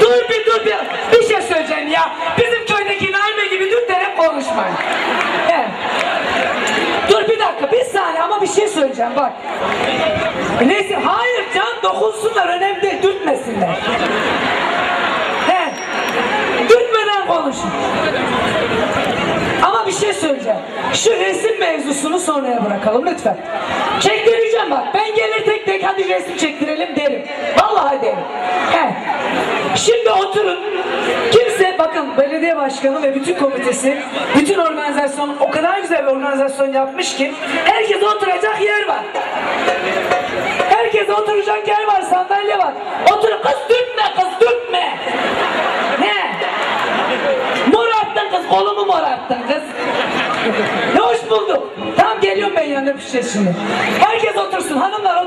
Dur bir dur bir. Bir şey söyleyeceğim ya. Bizim köydeki Naime gibi dürterek konuşmayın. Evet. Dur bir dakika bir saniye ama bir şey söyleyeceğim bak. Neyse hayır can dokunsunlar önemli değil dürtmesinler. He. Dürtmeden konuşun. Ama bir şey söyleyeceğim. Şu resim mevzusunu sonraya bırakalım lütfen. Çektireceğim bak. Ben gelir tek tek hadi resim çektirelim derim. Vallahi derim. He. Şimdi oturun. Kimse bakın belediye başkanı ve bütün komitesi, bütün organizasyon o kadar güzel bir organizasyon yapmış ki herkes oturacak yer var. Herkes oturacak yer var, sandalye var. Oturun kız dürtme kız dürtme. Ne? Morarttın kız, kolumu morarttın kız. Ne hoş bulduk. Tamam geliyorum ben yanına pişeceğiz şimdi. Herkes otursun, hanımlar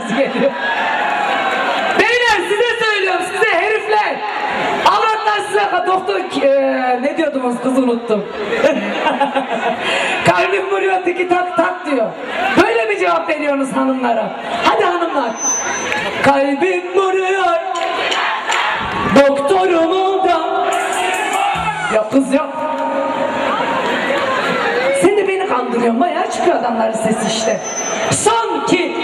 ses geliyor. Beyler size söylüyorum size herifler. Allah'tan size doktor e, ne diyordunuz kızı unuttum. Kalbim vuruyor tiki tak tak diyor. Böyle mi cevap veriyorsunuz hanımlara? Hadi hanımlar. Kalbim vuruyor. Doktorum oldu. Ya kız ya. Sen de beni kandırıyorsun. Bayağı çıkıyor adamların sesi işte. Son ki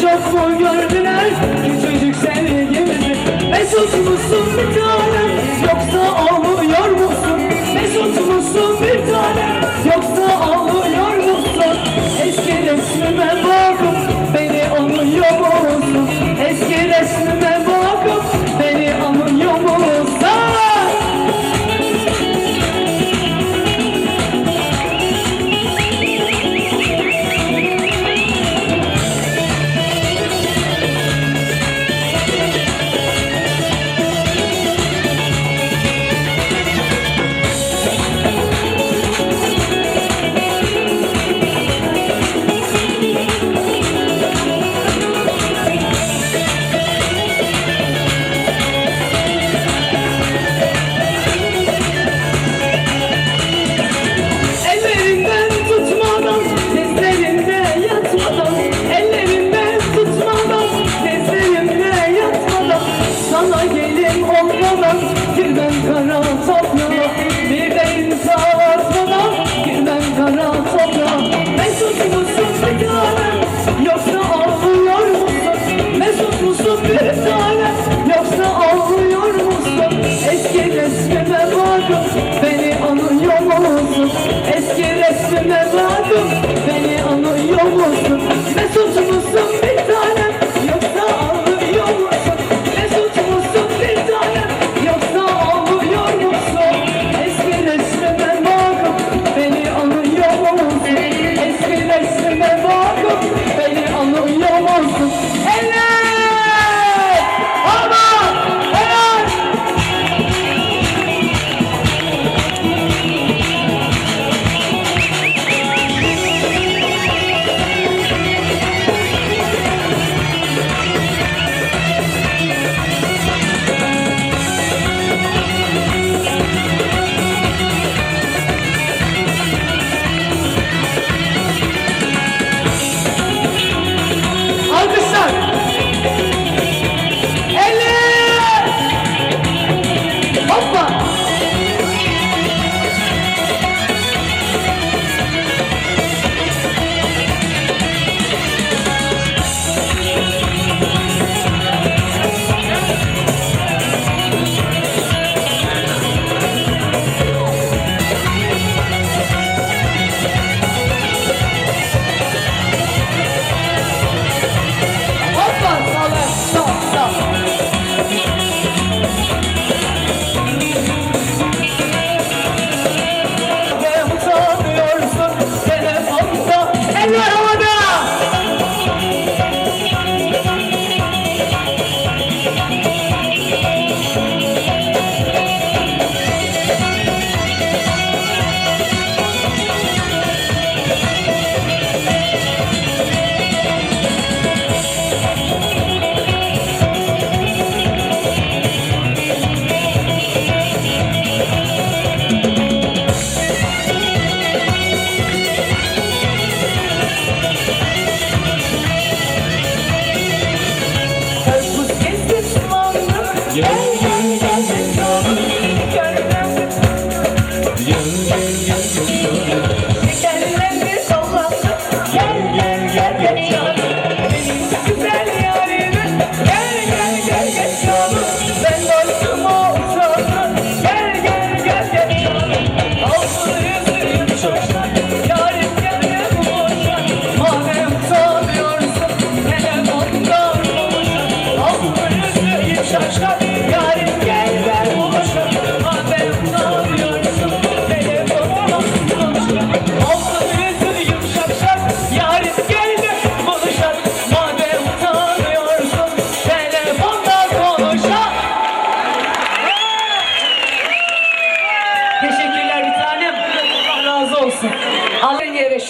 çok son gördüler. Küçücük sevgimizi Mesut musun bir tanem? Yoksa o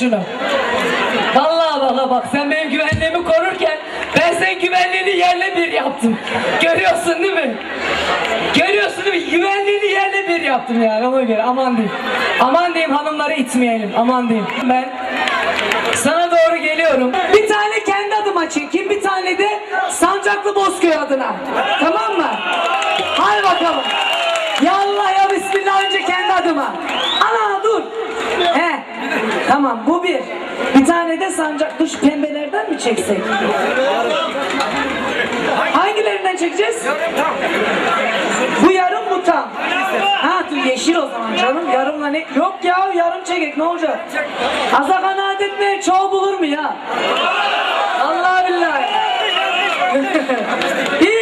şunu. Vallahi bana bak sen benim güvenliğimi korurken ben senin güvenliğini yerle bir yaptım. Görüyorsun değil mi? Görüyorsun değil mi? Güvenliğini yerle bir yaptım yani ona göre aman diyeyim. Aman diyeyim hanımları itmeyelim aman diyeyim. Ben sana doğru geliyorum. Bir tane kendi adıma çekeyim bir tane de Sancaklı Bozköy adına. Tamam mı? Hadi bakalım. Ya Allah ya Bismillah önce kendi adıma. Ana dur. He. Tamam bu bir. Bir tane de sancaklı şu pembelerden mi çeksek? Hangilerinden çekeceğiz? Bu yarım bu tam. Ha dur yeşil o zaman canım. Yarımla ne? Yok ya yarım çekek ne olacak? Aza kanaat etme çoğu bulur mu ya? Allah billahi.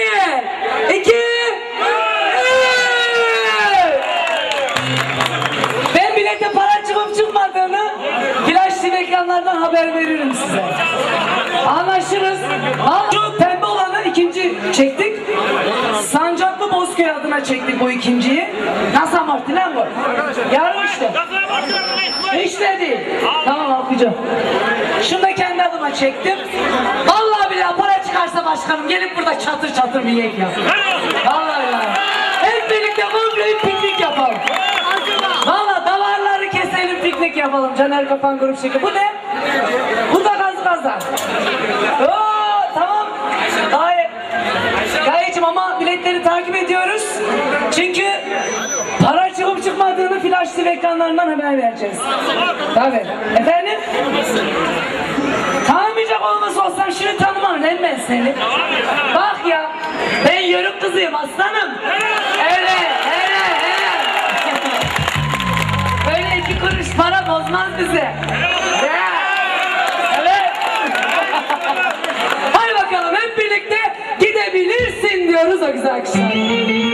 Adına çektik bu ikinciyi. Nasıl amorti lan bu? Yarım işte. Hiç de değil. Tamam okuyacağım. Şunu da kendi adıma çektim. Vallahi billahi para çıkarsa başkanım gelip burada çatır çatır bir yek ya. Vallahi ya. Hep birlikte komple piknik yapalım. Valla davarları keselim piknik yapalım. Caner Kapan grup şekli. Bu ne? Bu da gaz gazdan. Oo, tamam. Gayet. Gayecim ama biletleri takip ediyoruz. Çünkü para çıkıp çıkmadığını flash TV ekranlarından haber vereceğiz. Tabii. Efendim? Tanımayacak olması olsam şimdi tanımam lan ben seni. Bak ya ben yörük kızıyım aslanım. Öyle öyle öyle. Böyle iki kuruş para bozmaz bizi. Kazakh Zakshan.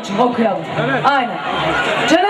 Açın okuyalım. Aynen. Caner